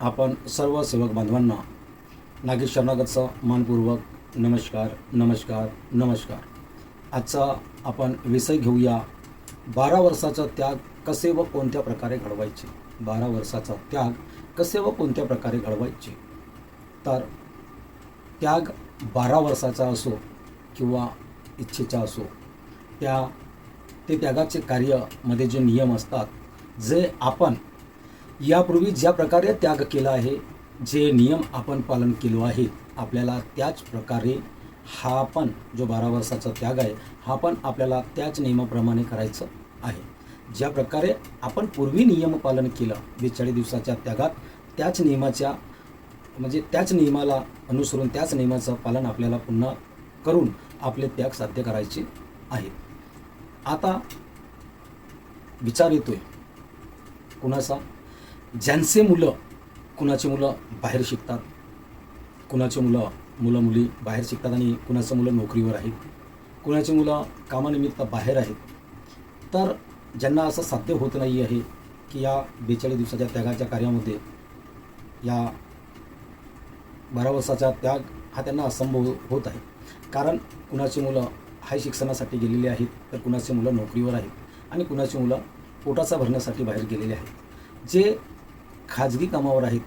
आपण सर्व सेवक बांधवांना नागेश शरणागतचा मानपूर्वक नमस्कार नमस्कार नमस्कार. आजचा आपण विषय घेऊया बारा वर्षाचा त्याग कसे व कोणत्या प्रकारे घडवायचे? बारा वर्षाचा त्याग कसे व कोणत्या प्रकारे घडवायचे? तर त्याग बारा वर्षाचा असो किंवा इच्छेचा असो त्या ते त्यागाचे कार्यामध्ये जे नियम असतात जे आपण यापूर्वी ज्या प्रकारे त्याग केला आहे जे नियम आपण पालन केलो आहे आपल्याला त्याच प्रकारे हा पण जो बारा वर्षाचा त्याग आहे हा पण आपल्याला त्याच नियमाप्रमाणे करायचं आहे. ज्या प्रकारे आपण पूर्वी नियम पालन केलं बेचाळीस दिवसाच्या त्यागात त्याच नियमाच्या म्हणजे त्याच नियमाला अनुसरून त्याच नियमाचं पालन आपल्याला पुन्हा करून आपले त्याग साध्य करायचे आहेत. आता विचार येतोय. कुणाचा? ज्यांचे मुलं कुणाची मुलं बाहेर शिकतात कुणाची मुलं मुलं मुली बाहेर शिकतात आणि कुणाचं मुलं नोकरीवर आहेत कुणाची मुलं कामानिमित्त बाहेर आहेत तर ज्यांना असं साध्य होत नाही आहे की या बेचाळीस दिवसाच्या त्यागाच्या कार्यामध्ये या बारा वर्षाचा त्याग हा त्यांना असंभव होत आहे. कारण कुणाची मुलं हाय शिक्षणासाठी गेलेली आहेत तर कुणाची मुलं नोकरीवर आहेत आणि कुणाची मुलं पोटाचा भरण्यासाठी बाहेर गेलेले आहेत. जे खाजगी कामावर आहेत.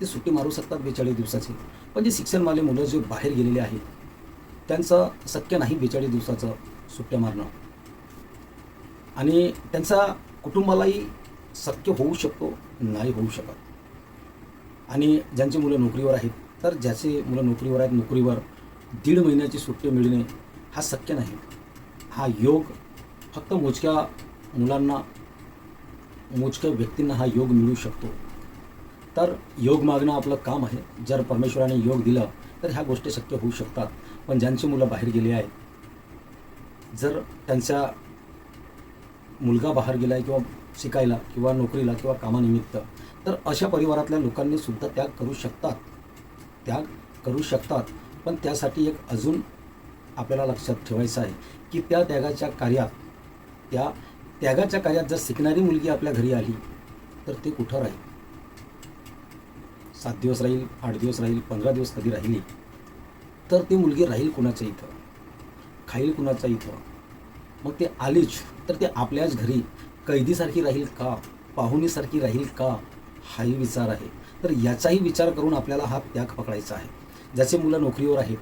ते सुट्टी मारू शकतात बेचाळीस दिवसाची. पण जे शिक्षणवाले मुलं जे बाहेर गेलेले आहेत त्यांचं शक्य नाही बेचाळीस दिवसाचं सुट्ट्या मारणं. आणि त्यांचा कुटुंबालाही शक्य होऊ शकतो नाही होऊ शकत. आणि ज्यांची मुलं नोकरीवर आहेत तर ज्याचे मुलं नोकरीवर आहेत नोकरीवर दीड महिन्याची सुट्टी मिळणे हा शक्य नाही. हा योग फक्त मोजक्या मुलांना मोजक्या व्यक्तींना हा योग मिळू शकतो. तर योग मागणं आपलं काम आहे. जर परमेश्वराने योग दिलं तर ह्या गोष्टी शक्य होऊ शकतात. पण ज्यांची मुलं बाहेर गेली आहेत जर त्यांच्या मुलगा बाहेर गेला आहे किंवा शिकायला किंवा नोकरीला किंवा कामानिमित्त तर अशा परिवारातल्या लोकांनी सुद्धा त्याग करू शकतात. त्याग करू शकतात. पण त्यासाठी एक अजून आपल्याला लक्षात ठेवायचं आहे की त्या त्यागाच्या कार्यात त्या त्यागाच्या कार्यात जर शिकणारी मुलगी आपल्या घरी आली तर ते कुठं राहील? सात दिवस राहील आठ दिवस राहील पंधरा दिवस कधी राहिली? तर ती मुलगी राहील कुणाच्या इथं? खाईल कुणाच्या इथं? मग ते आलीच तर ते आपल्याच घरी कैदीसारखी राहील का? पाहुणीसारखी राहील का? हाही विचार आहे. तर याचाही विचार करून आपल्याला हा त्याग पकडायचा आहे. ज्याचे मुलं नोकरीवर आहेत.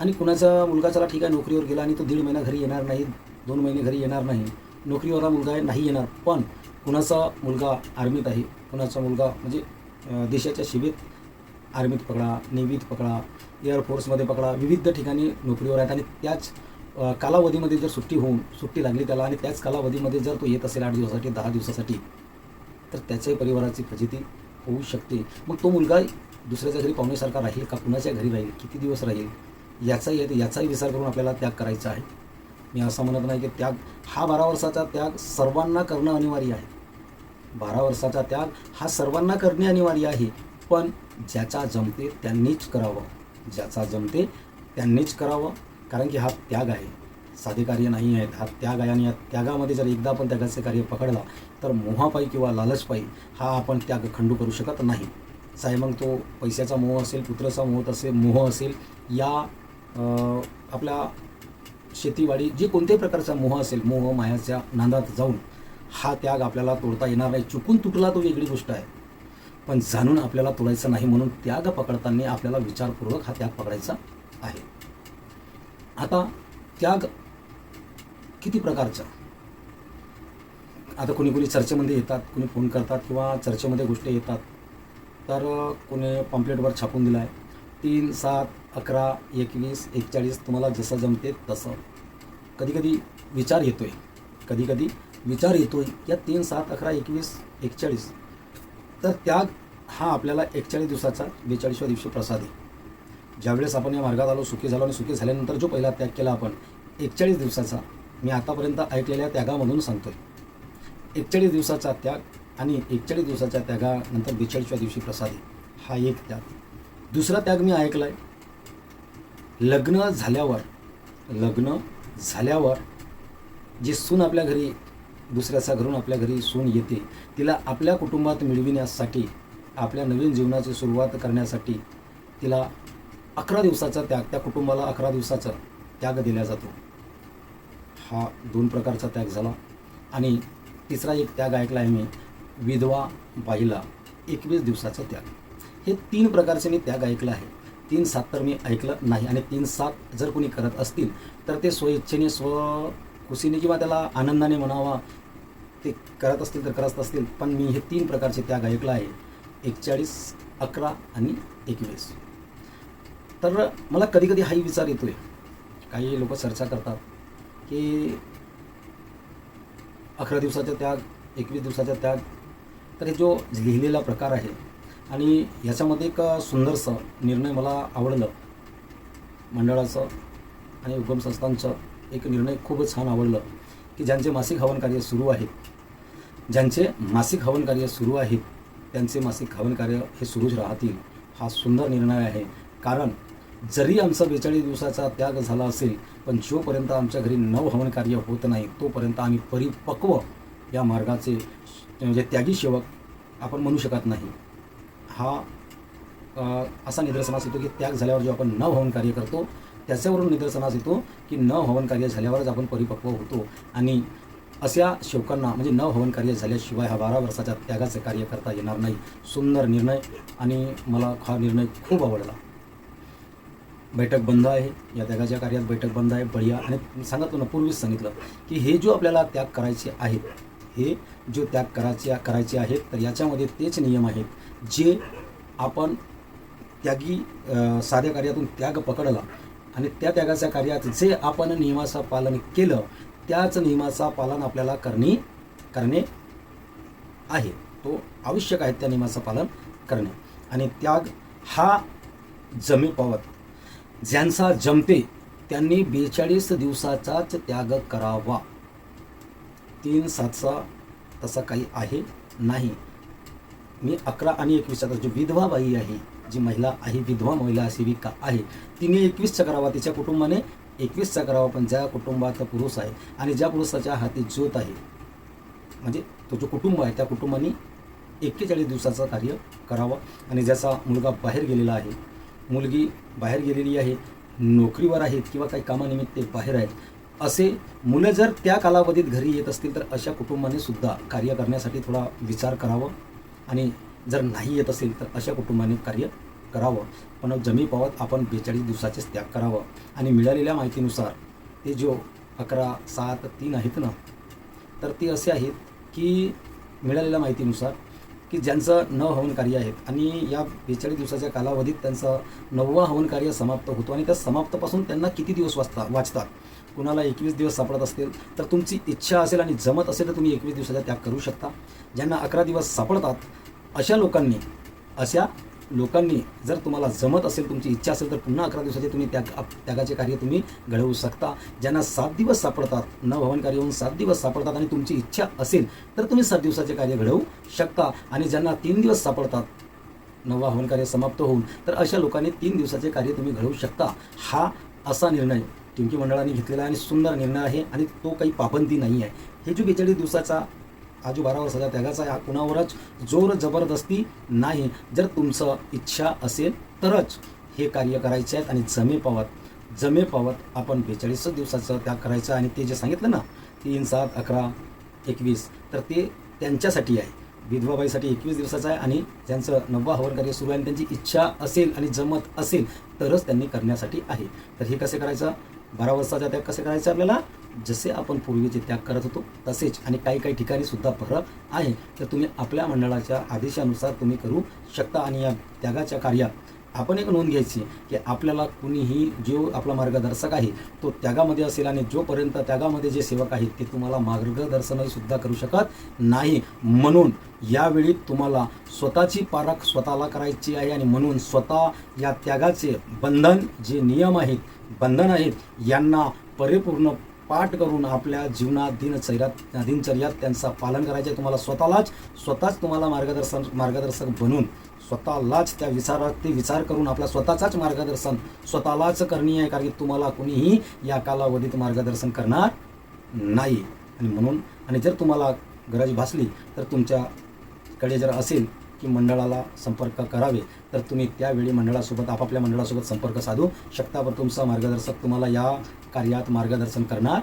आणि कुणाचा मुलगा चला ठीक आहे नोकरीवर गेला आणि तो दीड महिना घरी येणार नाही दोन महिने घरी येणार नाही नोकरीवाला मुलगा आहे नाही येणार. पण कुणाचा मुलगा आर्मीत आहे कुणाचा मुलगा म्हणजे देशाच्या शिबीत आर्मीत पकडा नेव्हीत पकडा एअरफोर्समध्ये पकडा विविध ठिकाणी नोकरीवर आहेत. आणि त्याच कालावधीमध्ये जर सुट्टी होऊन सुट्टी लागली त्याला आणि त्याच कालावधीमध्ये जर तो येत असेल आठ दिवसासाठी दहा दिवसासाठी तर त्याच्याही परिवाराची फजिती होऊ शकते. मग तो मुलगा दुसऱ्याच्या घरी पाहुण्यासारखा राहील का? कुणाच्या घरी राहील? किती दिवस राहील? याचाही याचाही विचार करून आपल्याला त्याग करायचा आहे. मी असं म्हणत नाही की त्याग हा बारा वर्षाचा त्याग सर्वांना करणं अनिवार्य आहे. बारा वर्षाचा त्याग हा सर्वांना करणे अनिवार्य आहे पण ज्याचा जमते त्यांनीच करावं. ज्याचा जमते त्यांनीच करावं कारण की हा त्याग आहे. साधे कार्य नाही आहेत. हा त्याग आहे आणि या त्यागामध्ये जर एकदा आपण त्यागाचे कार्य पकडला तर मोहापायी किंवा लालचपायी हा आपण त्याग खंडू करू शकत नाही. चाहे मग तो पैशाचा मोह असेल पुत्राचा मोह असेल मोह असेल या आपल्या शेतीवाडी जे कोणत्याही प्रकारचा मोह असेल मोह मायाच्या नांदात जाऊन हा त्याग आपल्याला तोडता येणार नाही. चुकून तुटला तो वेगळी गोष्ट आहे. पण जाणून आपल्याला तोडायचं नाही म्हणून त्याग पकडताना आपल्याला विचारपूर्वक हा त्याग पकडायचा आहे. आता त्याग किती प्रकारचा? आता कोणी कोणी चर्चेमध्ये येतात कोणी फोन करतात किंवा चर्चेमध्ये गोष्टी येतात. तर कोणी पॉम्पलेटवर छापून दिला आहे तीन सात अकरा एकवीस एकचाळीस तुम्हाला जसं जमते तसं. कधीकधी विचार येतोय. कधीकधी विचार येतोय. या तीन सात अकरा एकवीस एकचाळीस. तर त्याग हा आपल्याला एकचाळीस दिवसाचा बेचाळीसव्या दिवशी प्रसाद आहे. ज्यावेळेस आपण या मार्गात आलो सुखी झालो आणि सुखी झाल्यानंतर जो पहिला त्याग केला आपण एकचाळीस दिवसाचा मी आतापर्यंत ऐकलेल्या त्यागामधून सांगतोय. एकचाळीस दिवसाचा त्याग आणि एकचाळीस दिवसाच्या त्यागानंतर बेचाळीसव्या दिवशी प्रसाद आहे. हा एक त्याग. दुसरा त्याग मी ऐकला आहे लग्न झाल्यावर लग्न झाल्यावर जी सून आपल्या घरी दुसऱ्याच्या घरून आपल्या घरी सून येते तिला आपल्या कुटुंबात मिळविण्यासाठी आपल्या नवीन जीवनाची सुरुवात करण्यासाठी तिला अकरा दिवसाचा त्याग त्या कुटुंबाला अकरा दिवसाचा त्याग दिला जातो. हा दोन प्रकारचा त्याग झाला. आणि तिसरा एक त्याग ऐकला आहे मी विधवा बाईला एकवीस दिवसाचा त्याग. हे तीन प्रकारचे मी त्याग ऐकलं आहे. तीन सात तर मी ऐकलं नाही. आणि तीन सात जर कोणी करत असतील तर ते स्वइच्छेने स्व खुशीने किंवा त्याला आनंदाने म्हणावा. ते करत असतील तर करत असतील पण मी हे तीन प्रकारचे त्याग ऐकलं आहे. एकचाळीस अकरा आणि एकवीस. तर मला कधीकधी हाही विचार येतो आहे काही लोक चर्चा करतात की अकरा दिवसाचा त्याग एकवीस दिवसाचा त्याग तर हे जो लिहिलेला प्रकार आहे आणि याच्यामध्ये एक सुंदरसं निर्णय मला आवडलं. मंडळाचं आणि उगम संस्थांचं एक निर्णय खूपच छान आवडलं की ज्यांचे मासिक हवन कार्य सुरू आहेत ज्यांचे मासिक हवन कार्य सुरू आहेत त्यांचे मासिक हवन कार्य हे सुरूच राहतील हा सुंदर निर्णय आहे. कारण जरी आमचा बेचाळीस दिवसाचा त्याग झाला असेल पण जोपर्यंत आमच्या घरी नव हवन कार्य होत नाही तोपर्यंत आम्ही परिपक्व या मार्गाचे म्हणजे त्यागी सेवक आपण म्हणू शकत नाही. हा असा निदर्शनास येतो की त्याग झाल्यावर जो आपण न हवन कार्य करतो त्याच्यावरून निदर्शनास येतो की न हवन कार्य झाल्यावरच आपण परिपक्व होतो. आणि अशा शेवकांना म्हणजे न हवन कार्य झाल्याशिवाय हा बारा वर्षाच्या त्यागाचे कार्य करता येणार नाही. सुंदर निर्णय आणि मला हा निर्णय खूप आवडला. बैठक बंद आहे. या त्यागाच्या कार्यात बैठक बंद आहे. बढिया. आणि सांगतो ना पूर्वीच सांगितलं की हे जो आपल्याला त्याग करायचे आहेत हे जो त्याग करायचे करायचे आहेत तर याच्यामध्ये तेच नियम आहेत. जे आपण त्यागी साध्या कार्यातून त्याग पकडला आणि त्या त्यागाच्या कार्यात जे आपण नियमाचं पालन केलं त्याच नियमाचा पालन आपल्याला करणे करणे आहे. तो आवश्यक आहे त्या नियमाचं पालन करणे. आणि त्याग हा जमे पावत ज्यांचा जमते त्यांनी बेचाळीस दिवसाचाच त्याग करावा. तीन सातचा तसा काही आहे नाही. मी अकरा आणि एकवीसचा जी विधवा बाई आहे जी महिला आहे विधवा महिला सेविका आहे तिने एकवीसचा करावा. तिच्या कुटुंबाने एकवीसचा करावा पण ज्या कुटुंबात पुरुष आहे आणि ज्या पुरुषाच्या हाती ज्योत आहे म्हणजे तो जो कुटुंब आहे त्या कुटुंबाने एक्केचाळीस दिवसाचं कार्य करावं. आणि ज्याचा मुलगा बाहेर गेलेला आहे मुलगी बाहेर गेलेली आहे नोकरीवर आहेत किंवा काही कामानिमित्त बाहेर आहेत असे मुलं जर त्या कालावधीत घरी येत असतील तर अशा कुटुंबाने सुद्धा कार्य करण्यासाठी थोडा विचार करावा. आणि जर नाही येत असेल तर अशा कुटुंबाने कार्य करावं. पण जमी पावत आपण बेचाळीस दिवसाचेच त्याग करावं. आणि मिळालेल्या माहितीनुसार ते जो अकरा सात तीन आहेत ना तर ते असे आहेत की मिळालेल्या माहितीनुसार की ज्यांचं न हवन कार्य आहेत. आणि या बेचाळीस दिवसाच्या कालावधीत त्यांचं नववा हवन कार्य समाप्त होतो. आणि त्या समाप्तपासून त्यांना किती दिवस वाचता वाचतात? कुणाला एकवीस दिवस सापडत असतील तर तुमची इच्छा असेल आणि जमत असेल तर तुम्ही एकवीस दिवसाचा त्याग करू शकता. ज्यांना अकरा दिवस सापडतात अशा लोकांनी अशा लोकांनी जर तुम्हाला जमत असेल तुमची इच्छा असेल तर पुन्हा अकरा दिवसाचे तुम्ही त्याग त्यागाचे कार्य तुम्ही घडवू शकता. ज्यांना सात दिवस सापडतात न भवन कार्य होऊन सात दिवस सापडतात आणि तुमची इच्छा असेल तर तुम्ही सात दिवसाचे कार्य घडवू शकता. आणि ज्यांना तीन दिवस सापडतात नववा हवन कार्य समाप्त होऊन तर अशा लोकांनी तीन दिवसाचे कार्य तुम्ही घडवू शकता. हा असा निर्णय टिंकी मंडळाने घेतलेला आहे आणि सुंदर निर्णय आहे आणि तो काही पाबंदी नाही आहे. हे जो बेचाळीस दिवसाचा हा सदा बारा वर्षाचा त्यागाचा हा कुणावरच जोर जबरदस्ती नाही. जर तुमचं इच्छा असेल तरच हे कार्य करायचे आहेत आणि जमे पावत जमे पावत आपण बेचाळीस दिवसाचं त्याग करायचं आणि ते जे सांगितलं ना तीन सात अकरा एकवीस तर ते त्यांच्यासाठी आहे. विधवाबाईसाठी एकवीस दिवसाचं आहे आणि ज्यांचं नववा हवन कार्य सुरू आहे आणि त्यांची इच्छा असेल आणि जमत असेल तरच त्यांनी करण्यासाठी आहे. तर हे कसे करायचं? बारा वर्षाचा त्याग कसे करायचे आपल्याला? जसे आपण पूर्वीचे त्याग करत होतो तसेच आणि काही काही ठिकाणी सुद्धा फरक आहे. तर तुम्ही आपल्या मंडळाच्या आदेशानुसार तुम्ही करू शकता आणि या त्यागाच्या कार्यात आपण एक नोंद घ्यायची की आपल्याला कुणीही जो आपला मार्गदर्शक आहे तो त्यागामध्ये असेल आणि जोपर्यंत त्यागामध्ये जे सेवक आहेत ते तुम्हाला मार्गदर्शनही सुद्धा करू शकत नाही. म्हणून यावेळी तुम्हाला स्वतःची पारख स्वतःला करायची आहे आणि म्हणून स्वतः या त्यागाचे बंधन जे नियम आहेत बंधन आहेत यांना परिपूर्ण पाठ करून आपल्या जीवनात दिनचर्यात दिनचर्यात त्यांचा पालन करायचे तुम्हाला स्वतःलाच स्वतःच तुम्हाला मार्गदर्शन मार्गदर्शक बनून स्वतःलाच त्या विचारात ते विचार करून आपला स्वतःचाच मार्गदर्शन स्वतःलाच करणी आहे कारण की तुम्हाला कुणीही या कालावधीत मार्गदर्शन करणार नाही. आणि म्हणून आणि जर तुम्हाला गरज भासली तर तुमच्याकडे जर असेल की मंडळाला संपर्क करावे तर तुम्ही त्यावेळी मंडळासोबत आपापल्या मंडळासोबत संपर्क साधू शकता पण तुमचा मार्गदर्शक तुम्हाला या कार्यात मार्गदर्शन करणार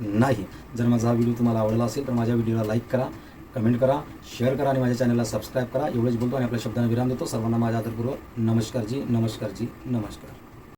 नाही. जर माझा हा व्हिडिओ तुम्हाला आवडला असेल तर माझ्या व्हिडिओला लाईक करा. कमेंट करा शेअर करा आणि माझ्या चॅनलला सबस्क्राईब करा. एवढंच बोलतो आणि आपल्या शब्दांना विराम देतो. सर्वांना माझा आदरपूर्वक नमस्कारजी नमस्कारजी नमस्कार.